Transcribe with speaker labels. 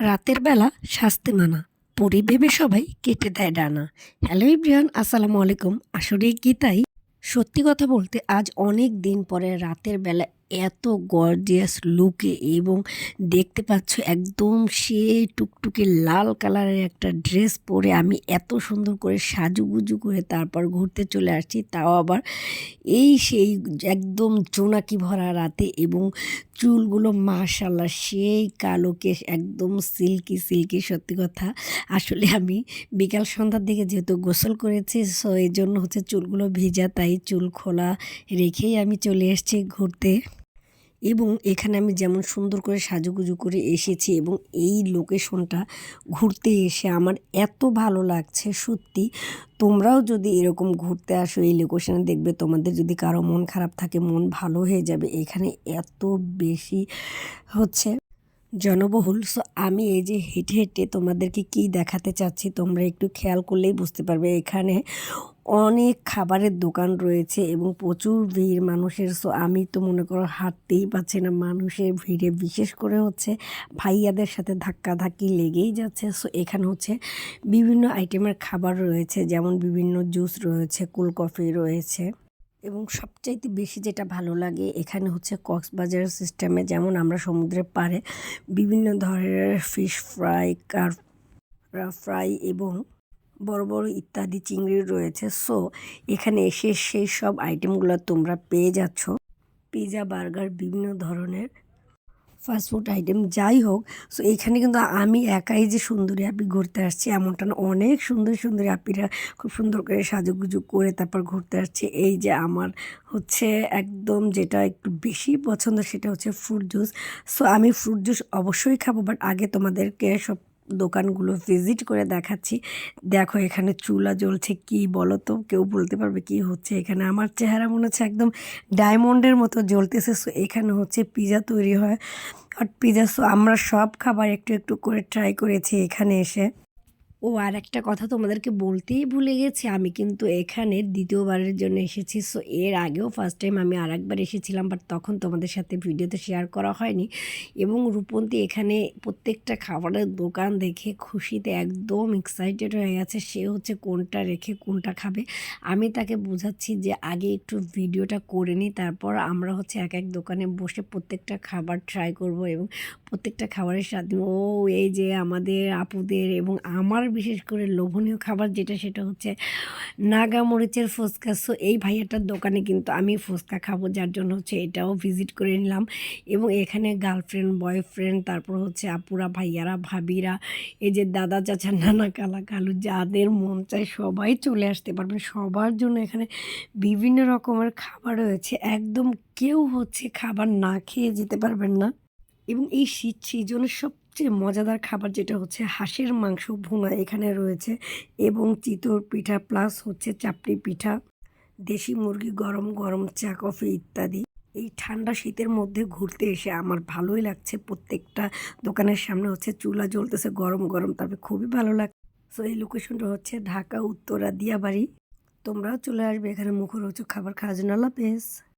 Speaker 1: রাতের বেলা শাস্তি মানা। পরি ভেবে সবাই কেটে দেয় ডানা। হ্যালো ইব্রিয়ান আসসালামু আলাইকুম। আসলে গীতাই সত্যি কথা বলতে আজ অনেক দিন পরে রাতের বেলা এত গর্জিয়াস লুকে এবং দেখতে পাচ্ছ একদম সে টুকটুকে লাল কালারের একটা ড্রেস পরে আমি এত সুন্দর করে সাজুগুজু করে তারপর ঘুরতে চলে আসছি। তাও আবার এই সেই একদম জোনাকি ভরা রাতে এবং চুলগুলো মাশাল্লাহ সেই কালো কেশ একদম সিল্কি সিল্কি সত্যি কথা। আসলে আমি বিকাল সন্ধ্যার দিকে যেহেতু গোসল করেছি সো এই জন্য হচ্ছে চুলগুলো ভেজা, তাই চুল খোলা রেখেই আমি চলে এসেছি ঘুরতে। এবং এখানে আমি যেমন সুন্দর করে সাজুগুজু করে এসেছি এবং এই লোকেশনটা ঘুরতে এসে আমার এত ভালো লাগছে, সত্যি। তোমরাও যদি এরকম ঘুরতে আসো, এই লোকেশনে দেখবে তোমাদের যদি কারও মন খারাপ থাকে, মন ভালো হয়ে যাবে। এখানে এত বেশি হচ্ছে জনবহুল। সো আমি এই যে হেঁটে হেঁটে তোমাদেরকে কি দেখাতে চাচ্ছি, তোমরা একটু খেয়াল করলেই বুঝতে পারবে। এখানে অনেক খাবারের দোকান রয়েছে এবং প্রচুর ভিড় মানুষের। সো আমি তো মনে করো হাঁটতেই পাচ্ছি না মানুষের ভিড়ে, বিশেষ করে হচ্ছে ভাইয়াদের সাথে ধাক্কাধাক্কি লেগেই যাচ্ছে। সো এখানে হচ্ছে বিভিন্ন আইটেমের খাবার রয়েছে, যেমন বিভিন্ন জুস রয়েছে কুল কফি রয়েছে। এবং সবচাইতে বেশি যেটা ভালো লাগে এখানে হচ্ছে কক্সবাজার সিস্টেমে যেমন আমরা সমুদ্রের পাড়ে বিভিন্ন ধরনের ফিশ ফ্রাই কার ফ্রাই এবং বড় বড় ইত্যাদি চিংড়ি রয়েছে। সো এখানে এসে সেই সব আইটেমগুলো তোমরা পেয়ে যাচ্ছ। পিৎজা বার্গার বিভিন্ন ধরনের ফাস্টফুড আইটেম যাই হোক। সো এইখানে কিন্তু আমি একাই যে সুন্দরী আপি ঘুরতে আসছি, এমনটা না। অনেক সুন্দর, সুন্দরী আপিরা খুব সুন্দর করে সাজুগুজু করে তারপর ঘুরতে আসছে। এই যে আমার হচ্ছে একদম যেটা একটু বেশি পছন্দ, সেটা হচ্ছে ফ্রুট জুস সো আমি ফ্রুট জুস অবশ্যই খাব বাট আগে তোমাদেরকে সব দোকানগুলো ভিজিট করে দেখাচ্ছি। দেখো এখানে চুলা জ্বলছে, কি বলো তো? কেউ বলতে পারবে কি হচ্ছে এখানে? আমার চেহারা মনে হচ্ছে একদম ডায়মন্ডের মতো জ্বলতেছে। সো এখানে হচ্ছে পিজা তৈরি হয়। আর পিজা সো আমরা সব খাবার একটু একটু করে ট্রাই করেছি এখানে এসে। ও আর একটা কথা তোমাদেরকে বলতেই ভুলে গেছি, আমি কিন্তু এখানে দ্বিতীয়বারের জন্য এসেছি সো এর আগেও ফার্স্ট টাইম আমি আর একবার এসেছিলাম বাট তখন তোমাদের সাথে ভিডিওতে শেয়ার করা হয়নি এবং রূপন্তী এখানে প্রত্যেকটা খাবারের দোকান দেখে খুশিতে একদম এক্সাইটেড হয়ে গেছে, সে হচ্ছে কোনটা রেখে কোনটা খাবে আমি তাকে বোঝাচ্ছি যে আগে একটু ভিডিওটা করে নিই তারপর আমরা হচ্ছে এক এক দোকানে বসে প্রত্যেকটা খাবার ট্রাই করব এবং প্রত্যেকটা খাবারের স্বাদ। ও এই যে আমাদের, আপুদের এবং আমার বিশেষ করে লোভনীয় খাবার যেটা সেটা হচ্ছে নাগা মরিচের ফুচকা সো এই ভাইয়াটার দোকানে কিন্তু আমি ফুচকা খাব, যার জন্য হচ্ছে এটাও ভিজিট করে নিলাম। এবং এখানে গার্লফ্রেন্ড বয়ফ্রেন্ড তারপর হচ্ছে আপুরা, ভাইয়ারা, ভাবিরা, এই যে দাদা, চাচা, নানা, কালা, কালু, যাদের মন চায় সবাই চলে আসতে পারবেন। সবার জন্য এখানে বিভিন্ন রকমের খাবার রয়েছে। একদম কেউ হচ্ছে খাবার না খেয়ে যেতে পারবেন না। এবং এই শীত সিজনের সবচেয়ে মজাদার খাবার যেটা হচ্ছে হাঁসের মাংস ভুনা এখানে রয়েছে এবং চিতর পিঠা প্লাস হচ্ছে চাপড়ি পিঠা, দেশি মুরগি গরম গরম চা, কফি ইত্যাদি। এই ঠান্ডা শীতের মধ্যে ঘুরতে এসে আমার ভালোই লাগছে। প্রত্যেকটা দোকানের সামনে হচ্ছে চুলা জ্বলতেছে গরম গরম তবে খুবই ভালো লাগছে সো এই লোকেশনটা হচ্ছে ঢাকা, উত্তরা, দিয়াবাড়ি। তোমরাও চলে আসবে এখানে মুখরোচক খাবার খাওয়ার জন্য। আল্লাহ